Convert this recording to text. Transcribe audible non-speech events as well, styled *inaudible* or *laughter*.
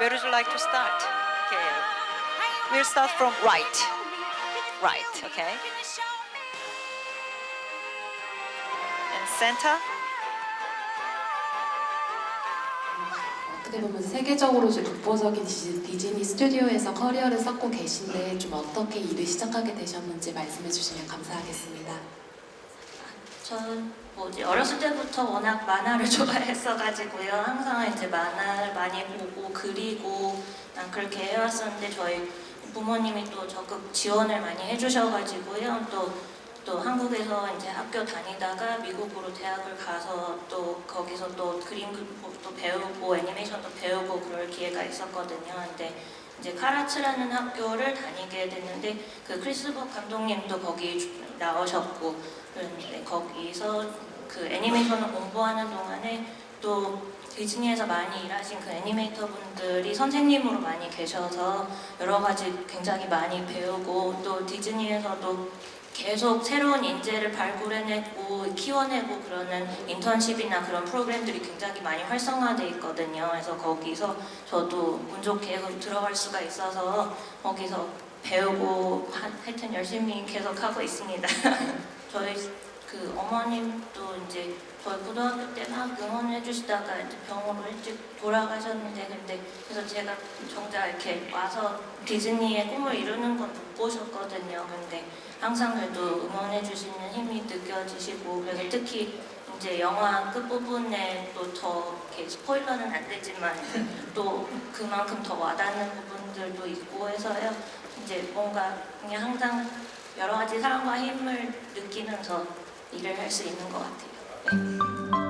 Where would you like to start? Okay. We'll start from right. Right, okay. And center. 어떻게 보면 세계적으로 이제 독보적인 디즈- 디즈니 스튜디오에서 커리어를 쌓고 계신데 좀 어떻게 일을 시작하게 되셨는지 말씀해 주시면 감사하겠습니다. 전 뭐지 어렸을 때부터 워낙 만화를 *laughs* 좋아했어가지고요. 항상 이제 만화를 많이 보고 그리고 난 그렇게 해왔었는데 저희 부모님이 또 적극 지원을 많이 해주셔가지고요. 또 또 한국에서 이제 학교 다니다가 미국으로 대학을 가서 또 거기서 또 그림 또 배우고 애니메이션도 배우고 그럴 기회가 있었거든요. 근데 이제 카라츠라는 학교를 다니게 됐는데 그 크리스버 감독님도 거기 나오셨고 그런데 거기서 그 애니메이션을 공부하는 동안에 또 디즈니에서 많이 일하신 그 애니메이터 분들이 선생님으로 많이 계셔서 여러 가지 굉장히 많이 배우고 또 디즈니에서도 계속 새로운 인재를 발굴해내고 키워내고 그러는 인턴십이나 그런 프로그램들이 굉장히 많이 활성화돼 있거든요. 그래서 거기서 저도 운 좋게 들어갈 수가 있어서 거기서 배우고 하- 하여튼 열심히 계속 하고 있습니다. *laughs* 저희 그 어머님도 이제 저희 고등학교 때 막 응원해 주시다가 이제 병으로 일찍 돌아가셨는데 근데 그래서 제가 정작 이렇게 와서 디즈니의 꿈을 이루는 건 못 보셨거든요. 근데 항상 그래도 응원해 주시는 힘이 느껴지시고 그래서 특히 이제 영화 끝부분에 또 더 이렇게 스포일러는 안 되지만 또 그만큼 더 와닿는 부분들도 있고 해서요. 이제 뭔가 그냥 항상 여러 가지 사랑과 힘을 느끼면서 일을 할 수 있는 것 같아요. 네.